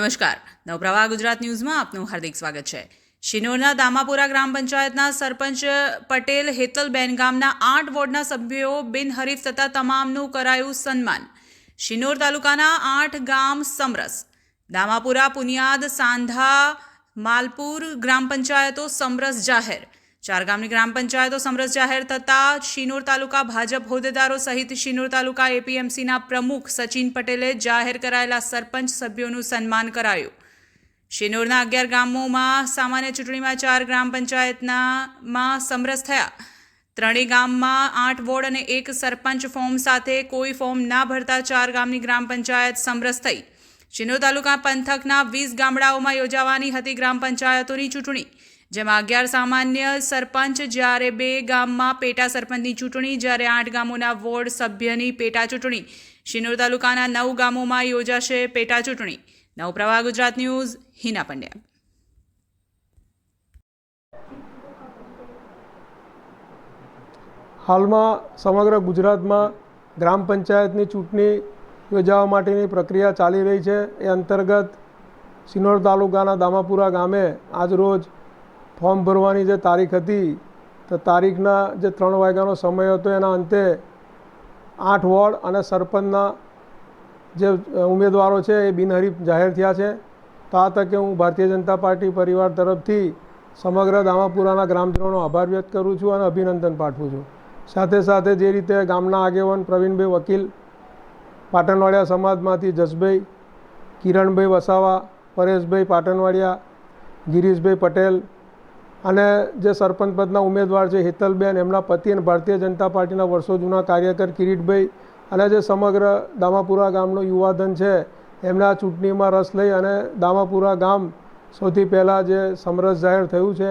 નમસ્કાર. નવપ્રવાહ ગુજરાત ન્યૂઝમાં આપનું હાર્દિક સ્વાગત છે. શિનોરના દામાપુરા ગ્રામ પંચાયતના સરપંચ પટેલ હેતલબેન ગામના આઠ વોર્ડના સભ્યો બિનહરીફ થતા તમામનું કરાયું સન્માન. શિનોર તાલુકાના આઠ ગામ સમરસ. દામાપુરા, પુનિયાદ, સાંધા, માલપુર ગ્રામ પંચાયતો સમરસ જાહેર. ચાર ગામની ગ્રામ પંચાયતો સમરસ જાહેર થતાં શિનોર તાલુકા ભાજપ હોદ્દેદારો સહિત શિનોર તાલુકા એપીએમસીના પ્રમુખ સચિન પટેલે જાહેર કરાયેલા સરપંચ સભ્યોનું સન્માન કરાયું. શિનોરના અગિયાર ગામોમાં સામાન્ય ચૂંટણીમાં ચાર ગ્રામ પંચાયતના માં સમરસ થયા. ત્રણેય ગામમાં આઠ વોર્ડ અને એક સરપંચ ફોર્મ સાથે કોઈ ફોર્મ ના ભરતા ચાર ગામની ગ્રામ પંચાયત સમરસ થઈ. શિનોર તાલુકા પંથકના વીસ ગામડાઓમાં યોજાવાની હતી ગ્રામ પંચાયતોની ચૂંટણી. જેમાં અગિયાર સામાન્ય સરપંચ જ્યારે બે ગામમાં પેટા સરપંચની ચૂંટણી, જ્યારે આઠ ગામોના વોર્ડ સભ્યની પેટા ચૂંટણી. શિનોર તાલુકાના નવ ગામોમાં યોજાશે પેટા ચૂંટણી. નવ પ્રવાહ ગુજરાત ન્યૂઝ, હિના પંડ્યા. હાલમાં સમગ્ર ગુજરાતમાં ગ્રામ પંચાયતની ચૂંટણી યોજાવા માટેની પ્રક્રિયા ચાલી રહી છે. એ અંતર્ગત સિનોર તાલુકાના દામાપુરા ગામે આજરોજ ફોર્મ ભરવાની જે તારીખ હતી, તો તારીખના જે ત્રણ વાગ્યાનો સમય હતો, એના અંતે આઠ વોર્ડ અને સરપંચના જે ઉમેદવારો છે, એ બિનહરીફ જાહેર થયા છે. તો આ તકે હું ભારતીય જનતા પાર્ટી પરિવાર તરફથી સમગ્ર દામાપુરાના ગ્રામજનોનો આભાર વ્યક્ત કરું છું અને અભિનંદન પાઠવું છું. સાથે સાથે જે રીતે ગામના આગેવાન પ્રવીણભાઈ વકીલ, પાટણવાડિયા સમાજમાંથી જસભાઈ, કિરણભાઈ વસાવા, પરેશભાઈ પાટણવાડિયા, ગિરીશભાઈ પટેલ અને જે સરપંચ પદના ઉમેદવાર છે હેતલબેન, એમના પતિ અને ભારતીય જનતા પાર્ટીના વર્ષો જૂના કાર્યકર કિરીટભાઈ અને જે સમગ્ર દામાપુરા ગામનો યુવાધન છે એમને આ ચૂંટણીમાં રસ લઈ અને દામાપુરા ગામ સૌથી પહેલાં જે સમરસ જાહેર થયું છે,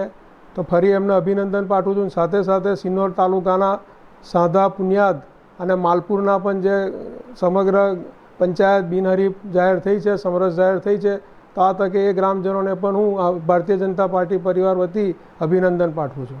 તો ફરી એમને અભિનંદન પાઠવું છું. સાથે સાથે સિન્નોર તાલુકાના સાંધા, પુનિયાદ અને માલપુરના પણ જે સમગ્ર પંચાયત બિનહરીફ જાહેર થઈ છે, સમરસ જાહેર થઈ છે આ તકે એ ગ્રામજનોને પણ હું ભારતીય જનતા પાર્ટી પરિવાર વતી અભિનંદન પાઠવું છું.